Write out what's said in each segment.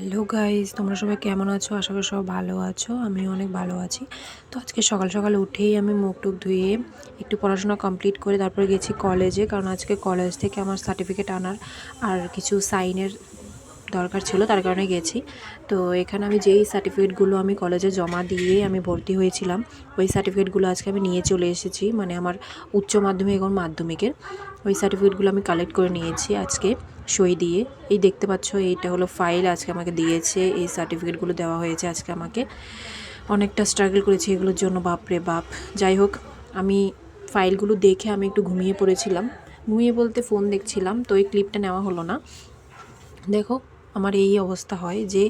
Hello guys তোমরা সবাই কেমন আছো? আশা করি সব ভালো আছো। আমি অনেক ভালো আছি। তো আজকে সকাল সকাল উঠেই আমি মুখ টুক ধুয়ে একটু পড়াশোনা কমপ্লিট করে তারপরে গেছি কলেজে কারণ আজকে কলেজ থেকে আমার সার্টিফিকেট আনার আর কিছু সাইনের দরকার ছিল, তার কারণে গেছি। তো এখানে আমি যেই সার্টিফিকেটগুলো আমি কলেজে জমা দিয়ে আমি ভর্তি হয়েছিলাম, ওই সার্টিফিকেটগুলো আজকে আমি নিয়ে চলে এসেছি। মানে আমার উচ্চ মাধ্যমিক এবং মাধ্যমিকের। ওই সার্টিফিকেটগুলো আমি কালেক্ট করে নিয়েছি আজকে। সই দিয়ে। এই দেখতে পাচ্ছ, এইটা হলো ফাইল আজকে আমাকে দিয়েছে। এই সার্টিফিকেটগুলো দেওয়া হয়েছে আজকে আমাকে। অনেকটা স্ট্রাগল করেছি এগুলোর জন্য বাপরে বাপ। যাই হোক, আমি ফাইলগুলো দেখে আমি একটু ঘুমিয়ে পড়েছিলাম। ঘুমিয়ে বলতে ফোন দেখছিলাম, তো এই ক্লিপটা নেওয়া হলো না। দেখো, আমার এই অবস্থা হয় যে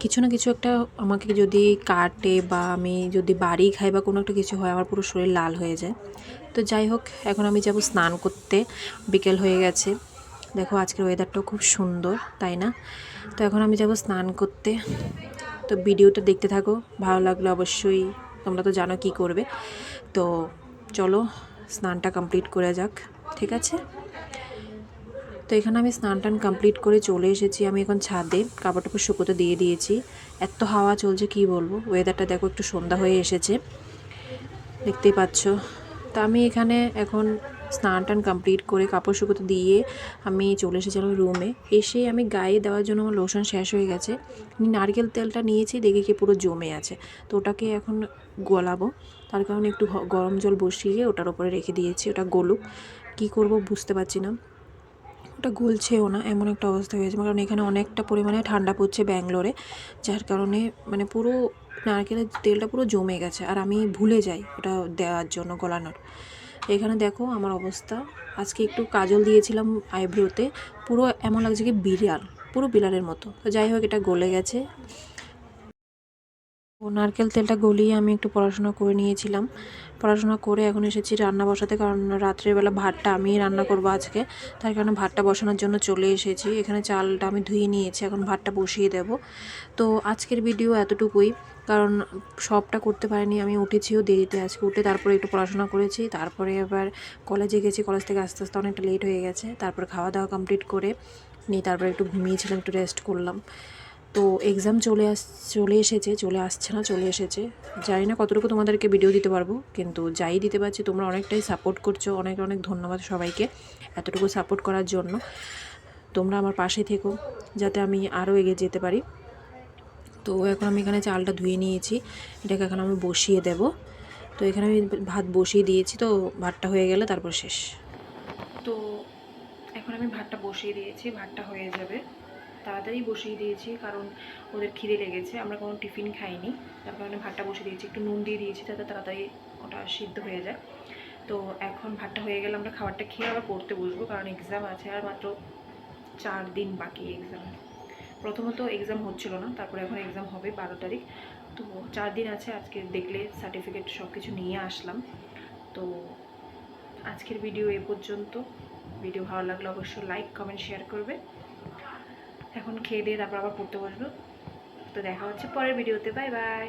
কিছু না কিছু একটা আমাকে যদি কাটে বা আমি যদি বাড়ি খাই বা কোনো একটা কিছু হয়, আমার পুরো শরীর লাল হয়ে যায়। তো যাই হোক, এখন আমি যাব স্নান করতে। বিকেল হয়ে গেছে। দেখো আজকের ওয়েদারটাও খুব সুন্দর, তাই না? তো এখন আমি যাব স্নান করতে। তো ভিডিওটা দেখতে থাকো, ভালো লাগলে অবশ্যই তোমরা তো জানো কি করবে। তো চলো স্নানটা কমপ্লিট করে যাক, ঠিক আছে? তো এখানে আমি স্নান টান কমপ্লিট করে চলে এসেছি। আমি এখন ছাদে কাপড় টাপড় শুকোতে দিয়ে দিয়েছি। এত হাওয়া চলছে, কি বলব? ওয়েদারটা দেখো একটু সন্ধ্যা হয়ে এসেছে। দেখতেই পাচ্ছ। তো আমি এখানে এখন স্নান টান কমপ্লিট করে কাপড় শুকোতে দিয়ে আমি চলে এসেছিলাম রুমে এসে আমি গায়ে দেওয়ার জন্য আমার লোশন শেষ হয়ে গেছে। নারকেল তেলটা নিয়েছি, দেখে কি পুরো জমে আছে। তো ওটাকে এখন গলাবো। তার কারণে একটু গরম জল বসিয়ে ওটার ওপরে রেখে দিয়েছি, ওটা গলুক। কি করব বুঝতে পারছি না। ওটা গলছেও না, এমন একটা অবস্থা হয়েছে কারণ এখানে অনেকটা পরিমাণে ঠান্ডা পড়ছে ব্যাঙ্গলোরে, যার কারণে মানে পুরো নারকেলের তেলটা পুরো জমে গেছে। আর আমি ভুলে যাই ওটা দেওয়ার জন্য গলানোর। এখানে দেখো আমার অবস্থা। আজকে একটু কাজল দিয়েছিলাম আইব্রোতে। পুরো এমন লাগছে কি বিড়াল, পুরো বিড়ালের মতো। তো যাই হোক, এটা গলে গেছে। নারকেল তেলটা গলিয়ে আমি একটু পড়াশোনা করে নিয়েছিলাম। পড়াশোনা করে এখন এসেছি রান্না বসাতে, কারণ রাত্রেবেলা ভাতটা আমি রান্না করব আজকে। তার কারণে ভাতটা বসানোর জন্য চলে এসেছি। এখানে চালটা আমি ধুয়ে নিয়েছি, এখন ভাতটা বসিয়ে দেব। তো আজকের ভিডিও এতটুকুই, কারণ সবটা করতে পারিনি। আমি উঠেছিও দেরিতে আজকে উঠে তারপরে একটু পড়াশোনা করেছি। তারপরে এবার কলেজে গেছি, কলেজ থেকে আস্তে আস্তে অনেকটা লেট হয়ে গেছে। তারপর খাওয়া দাওয়া কমপ্লিট করে নিয়ে তারপরে একটু ঘুমিয়েছিলাম, একটু রেস্ট করলাম। তো এক্সাম চলে আস, চলে এসেছে, চলে আসছে না, চলে এসেছে। জানি না কতটুকু তোমাদেরকে ভিডিও দিতে পারব, কিন্তু যাই দিতে পারছি, তোমরা অনেকটাই সাপোর্ট করছ। অনেক অনেক ধন্যবাদ সবাইকে এতটুকু সাপোর্ট করার জন্য। তোমরা আমার পাশে থেকো, যাতে আমি আরও এগিয়ে যেতে পারি। তো এখন আমি এখানে চালটা ধুয়ে নিয়েছি। এটাকে এখন আমি বসিয়ে দেব। তো এখানে আমি ভাত বসিয়ে দিয়েছি, তো ভাতটা হয়ে গেলে তারপর শেষ। তো এখন আমি ভাতটা বসিয়ে দিয়েছি, ভাতটা হয়ে যাবে। তাড়াতাড়ি বসিয়ে দিয়েছি, কারণ ওদের খিদে লেগেছে। আমরা কোনো টিফিন খাইনি, তার কারণে ভাতটা বসিয়ে দিয়েছি। একটু নুন দিয়ে দিয়েছি যাতে তাড়াতাড়ি ওটা সিদ্ধ হয়ে যায়। তো এখন ভাতটা হয়ে গেলে আমরা খাবারটা খেয়ে আবার পড়তে বসবো, কারণ এক্সাম আছে আর মাত্র চার দিন বাকি এক্সাম প্রথমত এক্সাম হচ্ছিল না, তারপরে এখন এক্সাম হবে বারো তারিখ। তো চার দিন আছে, আজকে দেখলে সার্টিফিকেট সব কিছু নিয়ে আসলাম। তো আজকের ভিডিও এ পর্যন্ত। ভিডিও ভালো লাগলে অবশ্যই লাইক কমেন্ট শেয়ার করবে। এখন খেয়ে দিয়ে তারপর আবার পড়তে বসবো। তো দেখা হচ্ছে পরের ভিডিওতে বাই বাই